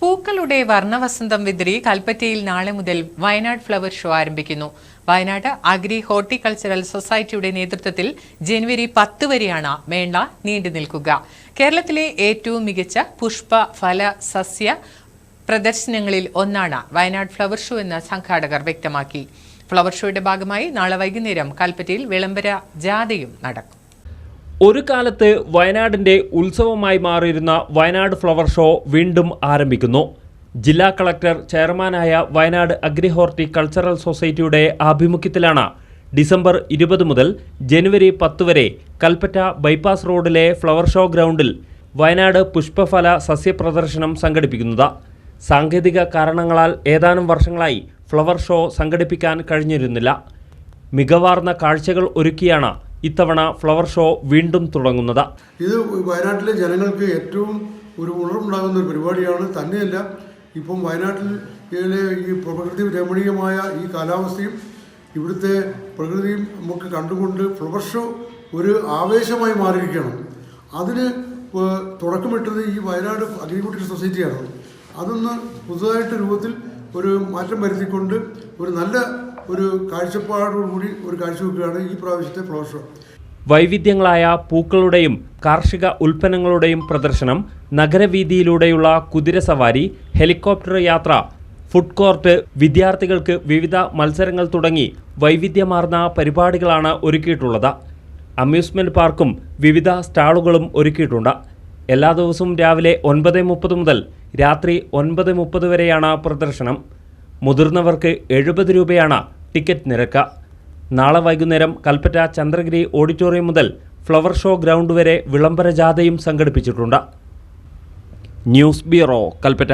പൂക്കളുടെ വർണവസന്തം വിതറി കൽപ്പറ്റയിൽ നാളെ മുതൽ വയനാട് ഫ്ലവർ ഷോ ആരംഭിക്കുന്നു. വയനാട് അഗ്രി ഹോർട്ടിക്കൾച്ചറൽ സൊസൈറ്റിയുടെ നേതൃത്വത്തിൽ ജനുവരി പത്ത് വരെയാണ് മേള നീണ്ടു നിൽക്കുക. കേരളത്തിലെ ഏറ്റവും മികച്ച പുഷ്പ ഫല സസ്യ പ്രദർശനങ്ങളിൽ ഒന്നാണ് വയനാട് ഫ്ലവർ ഷോ എന്ന് സംഘാടകർ വ്യക്തമാക്കി. ഫ്ലവർ ഷോയുടെ ഭാഗമായി നാളെ വൈകുന്നേരം കൽപ്പറ്റയിൽ വിളംബര ജാഥയും നടക്കും. ഒരു കാലത്ത് വയനാടിന്റെ ഉത്സവമായി മാറിയിരുന്ന വയനാട് ഫ്ലവർ ഷോ വീണ്ടും ആരംഭിക്കുന്നു. ജില്ലാ കളക്ടർ ചെയർമാനായ വയനാട് അഗ്രിഹോർട്ടി കൾച്ചറൽ സൊസൈറ്റിയുടെ ആഭിമുഖ്യത്തിലാണ് ഡിസംബർ ഇരുപത് മുതൽ ജനുവരി പത്ത് വരെ കൽപ്പറ്റ ബൈപ്പാസ് റോഡിലെ ഫ്ലവർ ഷോ ഗ്രൗണ്ടിൽ വയനാട് പുഷ്പഫല സസ്യപ്രദർശനം സംഘടിപ്പിക്കുന്നത്. സാങ്കേതിക കാരണങ്ങളാൽ ഏതാനും വർഷങ്ങളായി ഫ്ലവർ ഷോ സംഘടിപ്പിക്കാൻ കഴിഞ്ഞിരുന്നില്ല. മികവാർന്ന കാഴ്ചകൾ ഒരുക്കിയാണ് ഇത്തവണ ഫ്ലവർ ഷോ വീണ്ടും തുടങ്ങുന്നത്. ഇത് വയനാട്ടിലെ ജനങ്ങൾക്ക് ഏറ്റവും ഒരു ഉണർവുണ്ടാകുന്ന ഒരു പരിപാടിയാണ്. തന്നെയല്ല ഇപ്പം വയനാട്ടിൽ ഈ പ്രകൃതി രമണീയമായ ഈ കാലാവസ്ഥയും ഇവിടുത്തെ പ്രകൃതിയും നമുക്ക് കണ്ടുകൊണ്ട് ഫ്ലവർ ഷോ ഒരു ആവേശമായി മാറിയിരിക്കണം അതിന് തുടക്കമിട്ടത് ഈ വയനാട് അഗ്രികൾച്ചർ സൊസൈറ്റിയാണ്. അതൊന്ന് പുതുതായിട്ട് രൂപത്തിൽ ഒരു മാറ്റം വരുത്തിക്കൊണ്ട് ഒരു നല്ല ഒരു കാഴ്ചപ്പാടോടുകൂടി ഒരു കാഴ്ചവെക്കുകയാണ് ഈ പ്രാവശ്യത്തെ ഫ്ലോർ ഷോ വൈവിധ്യങ്ങളായ പൂക്കളുടെയും കാർഷിക ഉൽപ്പന്നങ്ങളുടെയും പ്രദർശനം നഗരവീതിയിലൂടെയുള്ള കുതിരസവാരി ഹെലികോപ്റ്റർ യാത്ര ഫുഡ് കോർട്ട് വിദ്യാർത്ഥികൾക്ക് വിവിധ മത്സരങ്ങൾ തുടങ്ങി വൈവിധ്യമാർന്ന പരിപാടികളാണ് ഒരുക്കിയിട്ടുള്ളത്. അമ്യൂസ്മെന്റ് പാർക്കും വിവിധ സ്റ്റാളുകളും ഒരുക്കിയിട്ടുണ്ട്. എല്ലാ ദിവസവും രാവിലെ ഒൻപത് മുപ്പത് മുതൽ രാത്രി ഒൻപത് മുപ്പത് വരെയാണ് പ്രദർശനം. മുതിർന്നവർക്ക് എഴുപത് രൂപയാണ് ടിക്കറ്റ് നിരക്ക് നാളെ വൈകുന്നേരം കൽപ്പറ്റ ചന്ദ്രഗിരി ഓഡിറ്റോറിയം മുതൽ ഫ്ലവർ ഷോ ഗ്രൗണ്ട് വരെ വിളംബര ജാഥയും സംഘടിപ്പിച്ചിട്ടുണ്ട്. News bureau Kalpetta.